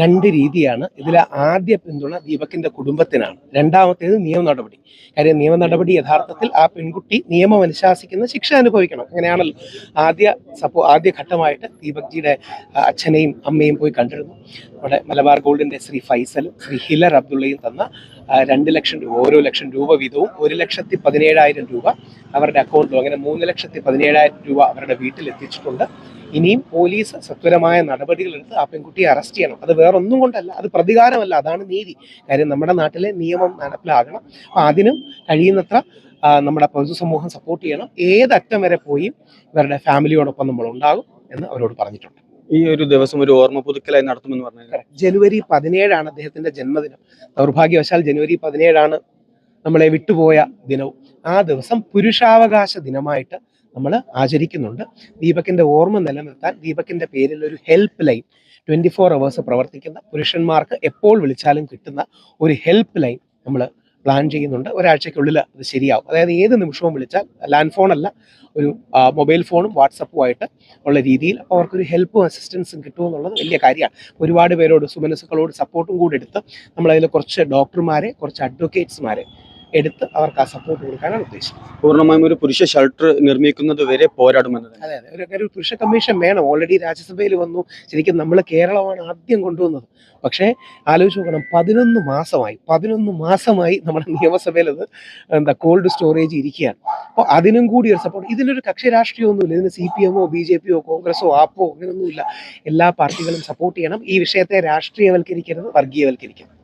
രണ്ട് രീതിയാണ്. ഇതിൽ ആദ്യ പിന്തുണ ദീപകിന്റെ കുടുംബത്തിനാണ്. രണ്ടാമത്തേത് നിയമ നടപടി. കാര്യം നിയമ നടപടി യഥാർത്ഥത്തിൽ ആ പെൺകുട്ടി നിയമം അനുശാസിക്കുന്ന ശിക്ഷ അനുഭവിക്കണം. അങ്ങനെയാണല്ലോ ആദ്യ സപ്പോ ആദ്യ ഘട്ടമായിട്ട് ദീപക്ജിയുടെ അച്ഛനെയും അമ്മയും പോയി കണ്ടിരുന്നു. നമ്മുടെ മലബാർ ഗോൾഡിന്റെ ശ്രീ ഫൈസലും ശ്രീ ഹിലർ അബ്ദുള്ളയും തന്ന രണ്ട് ലക്ഷം രൂപ ഓരോ ലക്ഷം രൂപ വീതവും ഒരു ലക്ഷത്തി പതിനേഴായിരം രൂപ അവരുടെ അക്കൗണ്ടിലും അങ്ങനെ മൂന്ന് ലക്ഷത്തി പതിനേഴായിരം രൂപ അവരുടെ വീട്ടിൽ എത്തിച്ചിട്ടുണ്ട് ഇനിയും പോലീസ് സത്വരമായ നടപടികളെടുത്ത് ആ പെൺകുട്ടിയെ അറസ്റ്റ് ചെയ്യണം. അത് വേറൊന്നും കൊണ്ടല്ല അത് പ്രതികാരമല്ല അതാണ് നീതി. കാര്യം നമ്മുടെ നാട്ടിലെ നിയമം നടപ്പിലാകണം. അപ്പം അതിനും കഴിയുന്നത്ര നമ്മുടെ പൊതുസമൂഹം സപ്പോർട്ട് ചെയ്യണം. ഏതറ്റം വരെ പോയി ഇവരുടെ ഫാമിലിയോടൊപ്പം നമ്മൾ ഉണ്ടാകും എന്ന് അവരോട് പറഞ്ഞിട്ടുണ്ട്. ഈ ഒരു ദിവസം ഒരു ഓർമ്മ പുതുക്കലായി നടത്തുമെന്ന് പറഞ്ഞു ജനുവരി പതിനേഴാണ് അദ്ദേഹത്തിന്റെ ജന്മദിനം. ദൗർഭാഗ്യവശാൽ ജനുവരി പതിനേഴാണ് നമ്മളെ വിട്ടുപോയ ദിനവും. ആ ദിവസം പുരുഷാവകാശ ദിനമായിട്ട് നമ്മൾ ആചരിക്കുന്നുണ്ട്. ദീപകിന്റെ ഓർമ്മ നിലനിർത്താൻ ദീപകിന്റെ പേരിൽ ഒരു help line twenty four hours പ്രവർത്തിക്കുന്ന പുരുഷന്മാർക്ക് എപ്പോൾ വിളിച്ചാലും കിട്ടുന്ന ഒരു ഹെൽപ്പ് ലൈൻ നമ്മൾ പ്ലാൻ ചെയ്യുന്നുണ്ട്. ഒരാഴ്ചയ്ക്കുള്ളിൽ അത് ശരിയാവും. അതായത് ഏത് നിമിഷവും വിളിച്ചാൽ ലാൻഡ് ഫോണല്ല ഒരു മൊബൈൽ ഫോണും വാട്സപ്പുമായിട്ട് ഉള്ള രീതിയിൽ അപ്പോൾ അവർക്കൊരു ഹെൽപ്പും അസിസ്റ്റൻസും കിട്ടുമെന്നുള്ളത് വലിയ കാര്യമാണ്. ഒരുപാട് പേരോട് സുമനസുക്കളോട് സപ്പോർട്ടും കൂടി എടുത്ത് നമ്മളതിൽ കുറച്ച് ഡോക്ടർമാരെ കുറച്ച് അഡ്വക്കേറ്റ്സ്മാരെ എടുത്ത് അവർക്ക് ആ സപ്പോർട്ട് കൊടുക്കാനാണ് ഉദ്ദേശിക്കുന്നത്. പൂർണമായും ഒരു പുരുഷ ഷെൽട്ടർ നിർമ്മിക്കുന്നത് വരെ പോരാടുമെന്നത് അതെ അതെ. ഒരു ഒരു പുരുഷ കമ്മീഷൻ വേണം. ഓൾറെഡി രാജ്യസഭയിൽ വന്നു. ശരിക്കും നമ്മൾ കേരളമാണ് ആദ്യം കൊണ്ടുവന്നത്. പക്ഷേ ആലോചിച്ച് നോക്കണം. പതിനൊന്ന് മാസമായി പതിനൊന്ന് മാസമായി നമ്മുടെ നിയമസഭയിൽ അത് എന്താ കോൾഡ് സ്റ്റോറേജ് ഇരിക്കുകയാണ്. അപ്പോൾ അതിനും കൂടി ഒരു സപ്പോർട്ട് ഇതിനൊരു കക്ഷി രാഷ്ട്രീയമൊന്നുമില്ല. ഇതിന് സി പി എമ്മോ ബി ജെ പിയോ കോൺഗ്രസോ ആപ്പോ അങ്ങനെയൊന്നുമില്ല. എല്ലാ പാർട്ടികളും സപ്പോർട്ട് ചെയ്യണം. ഈ വിഷയത്തെ രാഷ്ട്രീയവൽക്കരിക്കരുത് വർഗീയവൽക്കരിക്കണം